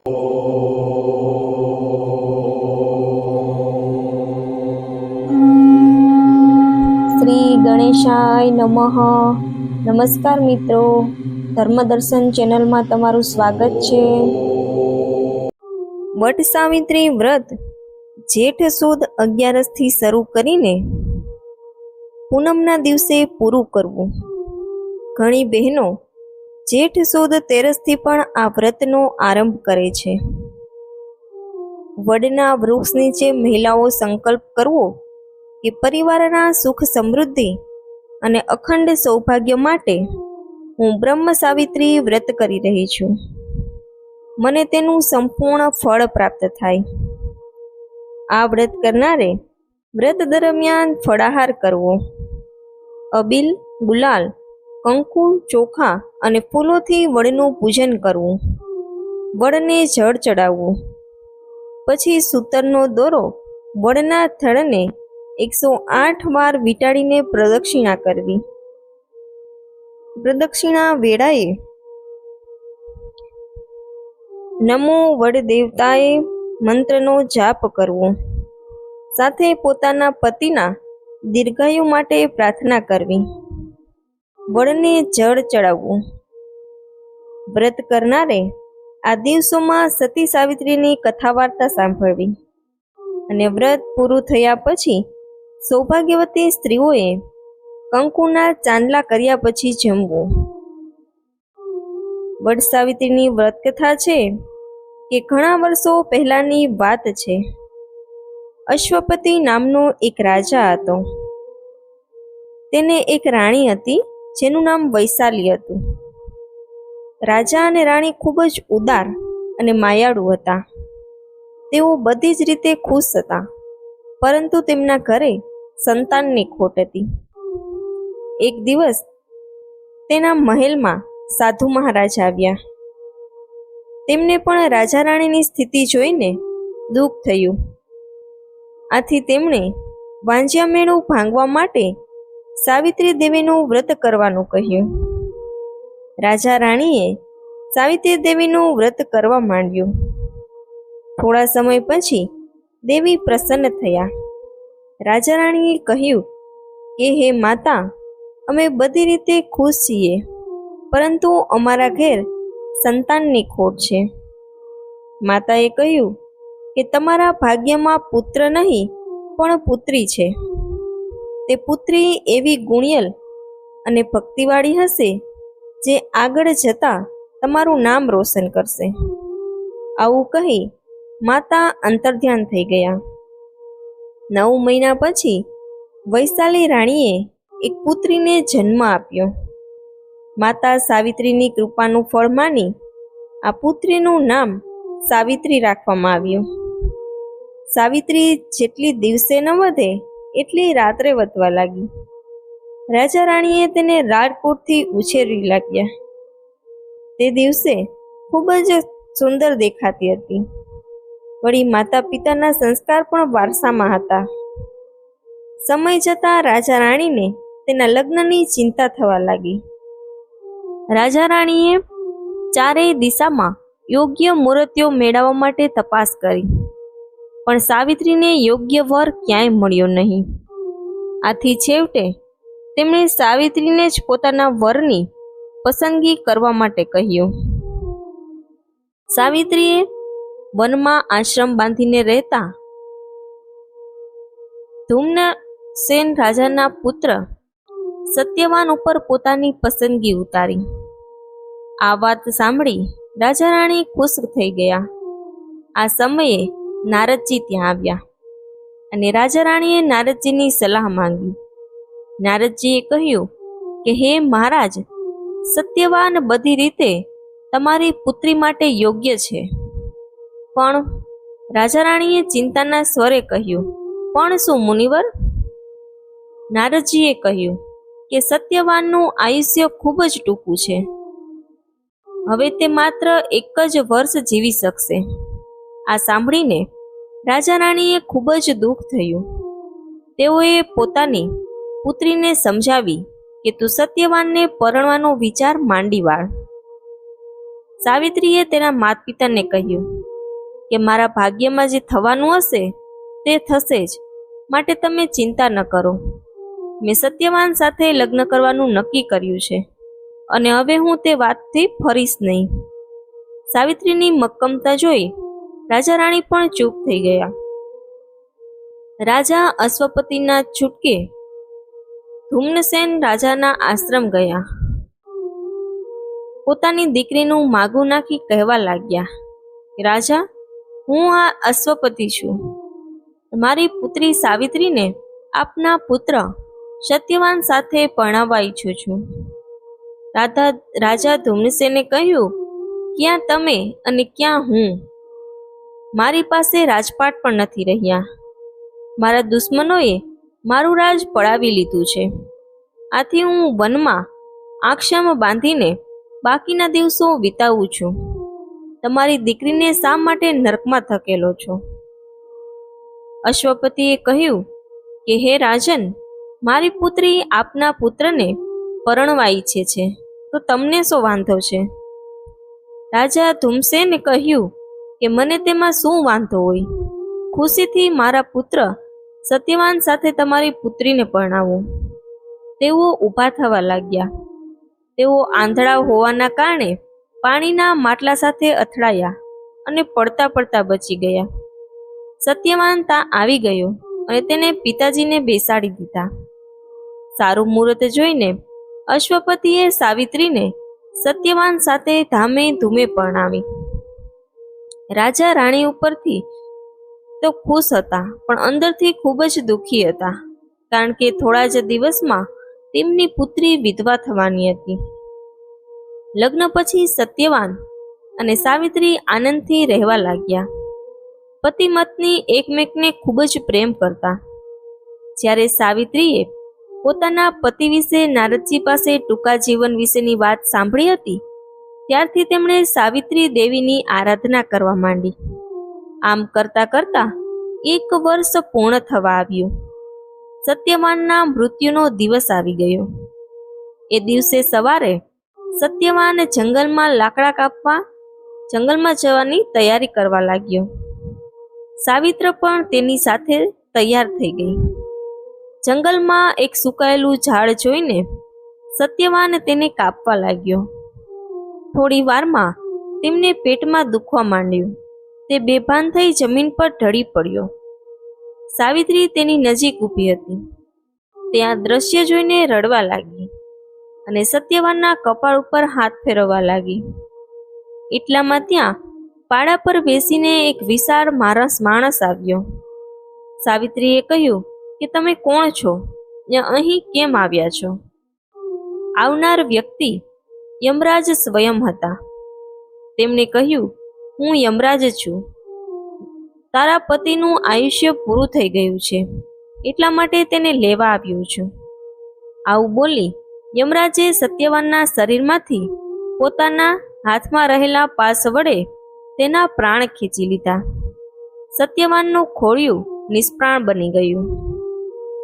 શ્રી ગણેશાય નમઃ. નમસ્કાર મિત્રો. ધર્મદર્શન ચેનલમાં તમારું સ્વાગત છે. વટ સાવિત્રી વ્રત જેઠ સુદ અગિયારસથી શરૂ કરીને પૂનમના દિવસે પૂરું કરવું. ઘણી બહેનો જેઠ સુદ તેરસથી પણ આ વ્રતનો આરંભ કરે છે. વડના વૃક્ષ નીચે મહિલાઓ સંકલ્પ કરવો કે પરિવારના સુખ સમૃદ્ધિ અને અખંડ સૌભાગ્ય માટે હું બ્રહ્મ સાવિત્રી વ્રત કરી રહી છું. મને તેનું સંપૂર્ણ ફળ પ્રાપ્ત થાય. આ વ્રત કરનારે વ્રત દરમિયાન ફળાહાર કરવો. અબીલ ગુલાલ કંકુ ચોખા અને ફૂલોથી વડનું પૂજન કરવું. વડને જળ ચડાવવું. પછી સૂતરનો દોરો વડના થડને એકસો આઠ વાર વીંટાળીને પ્રદક્ષિણા કરવી. પ્રદક્ષિણા વેળાએ નમો વડ દેવતાએ મંત્રનો જાપ કરવો. સાથે પોતાના પતિના દીર્ઘાયુ માટે પ્રાર્થના કરવી. વડને જળ ચડાવવું. વ્રત કરનારે આ દિવસોમાં સતી સાવિત્રીની કથા વાર્તા સાંભળવી અને વ્રત પૂરું થયા પછી સૌભાગ્યવતી સ્ત્રીઓએ કંકુના ચાંદલા કર્યા પછી જમવું. વડ સાવિત્રીની વ્રત કથા છે કે ઘણા વર્ષો પહેલાની વાત છે. અશ્વપતિ નામનો એક રાજા હતો. તેને એક રાણી હતી જેનું નામ વૈશાલી હતું. રાજા અને રાણી ખૂબ જ ઉદાર અને માયાળુ હતા. તેઓ બધી જ રીતે ખુશ હતા, પરંતુ તેમના ઘરે સંતાનની ખોટ હતી. એક દિવસ તેના મહેલમાં સાધુ મહારાજ આવ્યા. તેમને પણ રાજા રાણીની સ્થિતિ જોઈને દુઃખ થયું. આથી તેમણે વાંજ્યા મેળું ભાંગવા માટે સાવિત્રી દેવીનું વ્રત કરવાનું કહ્યું. રાજા રાણીએ સાવિત્રી દેવીનું વ્રત કરવા માંડ્યું. થોડા સમય પછી દેવી પ્રસન્ન થયા. રાજા રાણીએ કહ્યું, કે હે માતા, અમે બધી રીતે ખુશ છીએ, પરંતુ અમારા ઘેર સંતાનની ખોટ છે. માતાએ કહ્યું કે, તમારા ભાગ્યમાં પુત્ર નહીં, પણ પુત્રી છે. તે પુત્રી એવી ગુણિયલ અને ભક્તિવાળી હશે જે આગળ જતા તમારું નામ રોશન કરશે. આવું કહી માતા અંતર્ધ્યાન થઈ ગયા. નવ મહિના પછી વૈશાલી રાણીએ એક પુત્રીને જન્મ આપ્યો. માતા સાવિત્રીની કૃપાનું ફળ માની આ પુત્રીનું નામ સાવિત્રી રાખવામાં આવ્યું. સાવિત્રી જેટલી દિવસે ન વધે એટલી રાત્રે વધવા લાગી. રાજા રાણીએ તેને રાજકોટથી ઉછેરી લાગ્યા. તે દિવસે ખૂબ જ સુંદર દેખાતી હતી. વળી માતા પિતાના સંસ્કાર પણ વારસામાં હતા. સમય જતાં રાજા રાણીને તેના લગ્નની ચિંતા થવા લાગી. રાજા રાણીએ ચારેય દિશામાં યોગ્ય મૂર્તિઓ મેળવવા માટે તપાસ કરી. પણ સાવિત્રીને યોગ્ય વર ક્યાંય મળ્યો નહીં. આથી છેવટે તેમણે સાવિત્રીને જ પોતાના વરની પસંદગી કરવા માટે કહ્યું. સાવિત્રીએ વનમાં આશ્રમ બાંધીને રહેતા ધૂમના સેન રાજાના પુત્ર સત્યવાન ઉપર પોતાની પસંદગી ઉતારી. આ વાત સાંભળી રાજા રાણી ખુશ થઈ ગયા. આ સમયે નારદજી ત્યાં આવ્યા અને રાજા રાણીએ નારદજીની સલાહ માંગી. નારદજીએ કહ્યું કે, હે મહારાજ, સત્યવાન બધી રીતે તમારી પુત્રી માટે યોગ્ય છે. પણ રાજા રાણીએ ચિંતાના સ્વરે કહ્યું, પણ શું મુનિવર? નારદજીએ કહ્યું કે, સત્યવાનનું આયુષ્ય ખૂબ જ ટૂંકું છે. હવે તે માત્ર એક જ વર્ષ જીવી શકશે. આ સાંભળીને રાજા રાણીએ ખૂબ જ દુઃખ થયું. તેઓએ પોતાની પુત્રીને સમજાવી કે તું સત્યવાનને પરણવાનો વિચાર માંડી વાળ. સાવિત્રીએ તેના માતા પિતાને કહ્યું કે મારા ભાગ્યમાં જે થવાનું હશે તે થશે જ, માટે તમે ચિંતા ન કરો. મેં સત્યવાન સાથે લગ્ન કરવાનું નક્કી કર્યું છે અને હવે હું તે વાતથી ફરીશ નહીં. સાવિત્રીની મક્કમતા જોઈ રાજા રાણી પણ ચૂપ થઈ ગયા. રાજા અશ્વપતિના છૂટકે ધુમ્નસેન રાજાના આશ્રમ ગયા. પોતાની દીકરીનું માગું નાખી કહેવા લાગ્યા રાજા, હું આ અશ્વપતિ છું. મારી પુત્રી સાવિત્રીને આપના પુત્ર સત્યવાન સાથે પરણાવવા ઈચ્છું છું. રાધા, રાજા ધુમ્નસેને કહ્યું, ક્યાં તમે અને ક્યાં હું? મારી પાસે રાજપાટ પણ નથી રહ્યા. મારા દુશ્મનોએ મારું રાજ પડાવી લીધું છે. આથી હું વનમાં આક્ષામાં બાંધીને બાકીના દિવસો વિતાવું છું. તમારી દીકરીને શા માટે નરકમાં ધકેલો છો? અશ્વપતિએ કહ્યું કે, હે રાજન, મારી પુત્રી આપના પુત્રને પરણવા ઈચ્છે છે. તો તમને શું વાંધો છે? રાજા ધુમસેને કહ્યું કે મને તેમાં શું વાંધો હોય? ખુશીથી મારા પુત્ર સત્યવાન સાથે તમારી પુત્રીને પરણાવો. તેઓ ઊભા થવા લાગ્યા. તેઓ આંધળા હોવાના કારણે પાણીના માટલા સાથે અથડાયા અને પડતા પડતા બચી ગયા. સત્યવાન ત્યાં આવી ગયો અને તેને પિતાજીને બેસાડી દીધા. સારું મુહૂર્ત જોઈને અશ્વપતિએ સાવિત્રીને સત્યવાન સાથે ધામે ધૂમે પરણાવી. રાજા રાણી ઉપરથી તો ખુશ હતા, પણ અંદરથી ખૂબ જ દુઃખી હતા, કારણ કે થોડા જ દિવસમાં તેમની પુત્રી વિધવા થવાની હતી. લગ્ન પછી સત્યવાન અને સાવિત્રી આનંદથી રહેવા લાગ્યા. પતિ પત્ની એકમેકને ખૂબ જ પ્રેમ કરતા. જ્યારે સાવિત્રીએ પોતાના પતિ વિશે નારદજી પાસે ટૂંકા જીવન વિશેની વાત સાંભળી હતી ત્યારથી તેમણે સાવિત્રી દેવીની આરાધના કરવા માંડી. આમ કરતા કરતા એક વર્ષ પૂર્ણ થવા આવ્યું. સત્યવાનના મૃત્યુનો દિવસ આવી ગયો. એ દિવસે સવારે સત્યવાન જંગલમાં લાકડા કાપવા, જંગલમાં જવાની તૈયારી કરવા લાગ્યો. સાવિત્ર પણ તેની સાથે તૈયાર થઈ ગઈ. જંગલમાં એક સુકાયેલું ઝાડ જોઈને સત્યવાન તેને કાપવા લાગ્યો. થોડી વારમાં તેમને પેટમાં દુખવા માંડ્યું. તે બેભાન થઈ જમીન પર ઢળી પડ્યો. સાવિત્રી તેની નજીક ઊભી હતી. ત્યાં દ્રશ્ય જોઈને રડવા લાગી અને સત્યવાનના કપાળ ઉપર હાથ ફેરવવા લાગી. એટલામાં ત્યાં પાડા પર બેસીને એક વિશાળ માણસ માણસ આવ્યો. સાવિત્રીએ કહ્યું કે, તમે કોણ છો? ને અહીં કેમ આવ્યા છો? આવનાર વ્યક્તિ યમરાજ સ્વયં હતા. તેમણે કહ્યું, હું યમરાજ છું. તારા પતિનું આયુષ્ય પૂરું થઈ ગયું છે. એટલા માટે તેને લેવા આવ્યું છું. આવું બોલી યમરાજે સત્યવાનના શરીરમાંથી પોતાના હાથમાં રહેલા પાસ વડે તેના પ્રાણ ખેંચી લીધા. સત્યવાનનું ખોળિયું નિષ્પ્રાણ બની ગયું.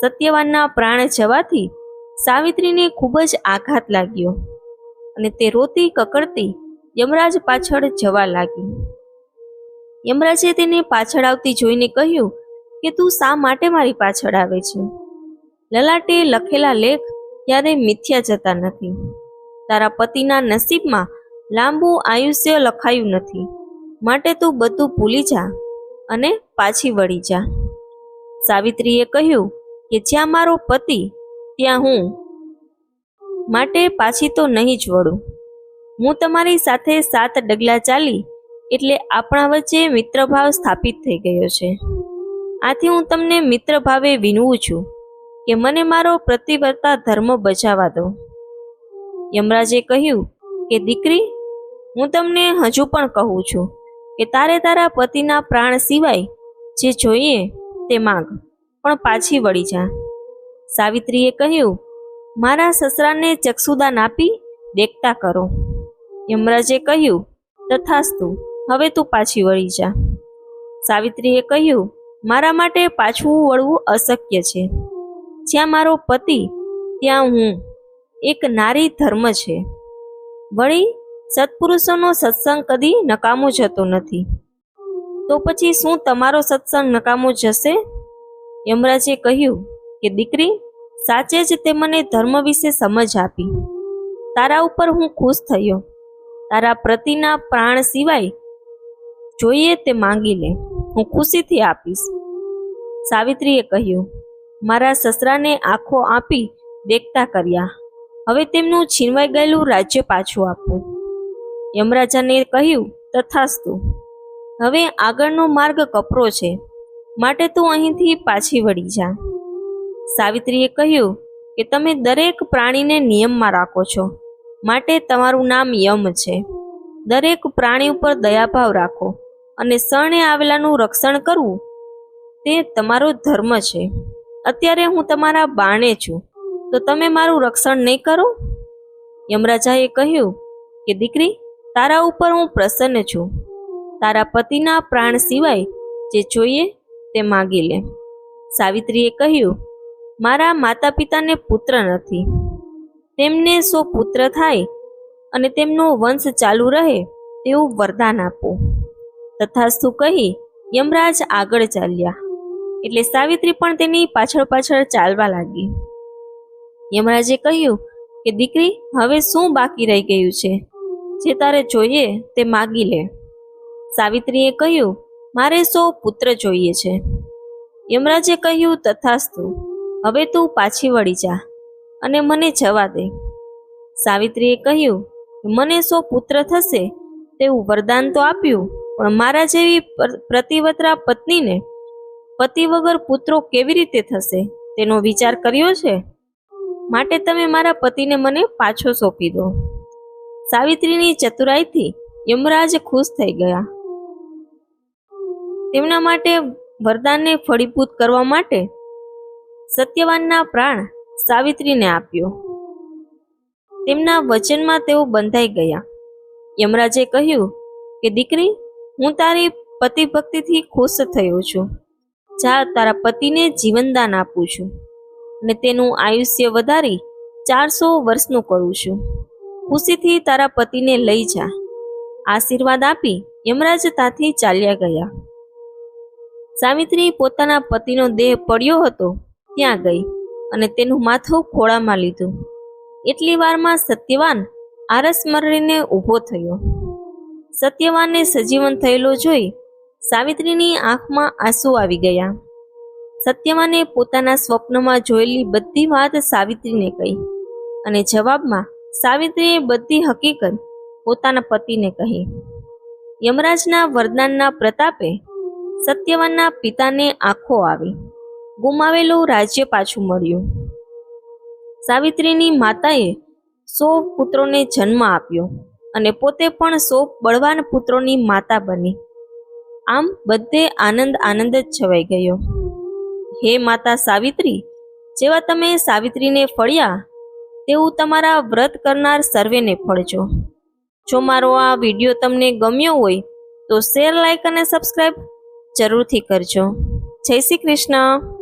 સત્યવાનના પ્રાણ જવાથી સાવિત્રીને ખૂબ જ આઘાત લાગ્યો. અને તે રોતી કકડતી યમરાજ પાછળ જવા લાગી. યમરાજે તેને પાછળ આવતી જોઈને કહ્યું કે તું શા માટે મારી પાછળ આવે છે? લલાટે લખેલા લેખ ક્યારે મિથ્યા જતા નથી. તારા પતિના નસીબમાં લાંબુ આયુષ્ય લખાયું નથી. માટે તું બધું ભૂલી જા અને પાછી વળી જા. સાવિત્રીએ કહ્યું કે જ્યાં મારો પતિ, ત્યાં હું માટે પાછી તો નહીં જ વળું. હું તમારી સાથે સાત ડગલા ચાલી એટલે આપણા વચ્ચે મિત્રભાવ સ્થાપિત થઈ ગયો છે. આથી હું તમને મિત્રભાવે વિનવું છું કે મને મારો પ્રતિવર્તા ધર્મ બચાવવા દો. યમરાજે કહ્યું કે, દીકરી, હું તમને હજુ પણ કહું છું કે તારે તારા પતિના પ્રાણ સિવાય જે જોઈએ તે માંગ, પણ પાછી વળી જા. સાવિત્રીએ કહ્યું મારા સસરાને ચક્ષુદાન આપી દેખતા કરો. યમરાજે કહ્યું, તથાસ્તુ, હવે તું પાછી વળી જા. સાવિત્રીએ કહ્યું, મારા માટે પાછું વળવું અશક્ય છે. જ્યાં મારો પતિ, ત્યાં હું, એક નારી ધર્મ છે. વળી, સત્પુરુષોનો સત્સંગ કદી નકામો જતો નથી. તો પછી શું તમારો સત્સંગ નકામો જશે? યમરાજે કહ્યું, કે દીકરી સાચે જ તે મને ધર્મ વિશે સમજ આપી. તારા ઉપર હું ખુશ થયો. તારા પ્રતિના પ્રાણ સિવાય જોઈએ તે માંગી લે. હું ખુશીથી આપીશ. સાવિત્રીએ કહ્યું, મારા સસરાને આંખો આપી દેખતા કર્યા. હવે તેમનું છીનવાઈ ગયેલું રાજ્ય પાછું આપવું યમરાજાને કહ્યું, તથાસ્તુ. હવે આગળનો માર્ગ કપરો છે. માટે તું અહીંથી પાછી વળી જા. સાવિત્રીએ કહ્યું કે તમે દરેક પ્રાણીને નિયમમાં રાખો છો. માટે તમારું નામ યમ છે. દરેક પ્રાણી ઉપર દયાભાવ રાખો અને શરણે આવેલાનું રક્ષણ કરવું તે તમારો ધર્મ છે. અત્યારે હું તમારા બાણે છું, તો તમે મારું રક્ષણ નહીં કરો? યમરાજાએ કહ્યું કે, દીકરી, તારા ઉપર હું પ્રસન્ન છું. તારા પતિના પ્રાણ સિવાય જે જોઈએ તે માગી લે. સાવિત્રીએ કહ્યું મારા માતા પિતાને પુત્ર નથી. તેમને સો પુત્ર થાય અને તેમનો વંશ ચાલુ રહે તેવું વરદાન આપો. તથાસ્તુ કહી યમરાજ આગળ ચાલ્યા. એટલે સાવિત્રી પણ તેની પાછળ પાછળ ચાલવા લાગી. યમરાજે કહ્યું કે, દીકરી, હવે શું બાકી રહી ગયું છે? જે તારે જોઈએ તે માગી લે. સાવિત્રીએ કહ્યું, મારે સો પુત્ર જોઈએ છે. યમરાજે કહ્યું, તથાસ્તુ હવે તું પાછી વળી જા અને મને જવા દે. સાવિત્રીએ કહ્યું, મને સો પુત્ર થશે, તેવું વરદાન તો આપ્યું, પણ મારા જેવી પ્રતિવત્રા પત્નીને પતિ વગર પુત્રો કેવી રીતે થશે? તેનો વિચાર કર્યો છે? માટે તમે મારા પતિને મને પાછો સોંપી દો. સાવિત્રીની ચતુરાઈથી યમરાજ ખુશ થઈ ગયા. તેમના માટે વરદાનને ફળીભૂત કરવા માટે સત્યવાનના પ્રાણ સાવિત્રીને આપ્યો. તેમના વચનમાં તેઓ બંધાઈ ગયા. યમરાજે કહ્યું કે, દીકરી, હું તારી પતિ ભક્તિથી ખુશ થયો છું. જા, તારા પતિને જીવનદાન આપું છું અને તેનું આયુષ્ય વધારી ચારસો વર્ષનું કરું છું. ખુશીથી તારા પતિને લઈ જા. આશીર્વાદ આપી યમરાજ તાથી ચાલ્યા ગયા. સાવિત્રી પોતાના પતિનો દેહ પડ્યો હતો ત્યાં ગઈ અને તેનું માથું ખોળામાં લીધું. એટલી વારમાં સત્યવાન આરસ મરડીને ઊભો થયો. સત્યવાનને સજીવન થયેલો જોઈ સાવિત્રીની આંખમાં આંસુ આવી ગયા. સત્યવાને પોતાના સ્વપ્નમાં જોયેલી બધી વાત સાવિત્રીને કહી અને જવાબમાં સાવિત્રીએ બધી હકીકત પોતાના પતિને કહી. યમરાજના વરદાનના પ્રતાપે સત્યવાનના પિતાને આંખો આવી. ગુમાવેલું રાજ્ય પાછું મળ્યું. સાવિત્રીની માતાએ સો પુત્રોને જન્મ આપ્યો અને પોતે પણ સો બળવાન પુત્રોની માતા બની. આમ બધે આનંદ આનંદ જ છવાઈ ગયો. હે માતા સાવિત્રી, જેવા તમે સાવિત્રીને ફળ્યા, તેવું તમારા વ્રત કરનાર સર્વેને ફળજો. જો મારો આ વીડિયો તમને ગમ્યો હોય, તો શેર લાઇક અને સબસ્ક્રાઈબ જરૂરથી કરજો. જય શ્રી કૃષ્ણ.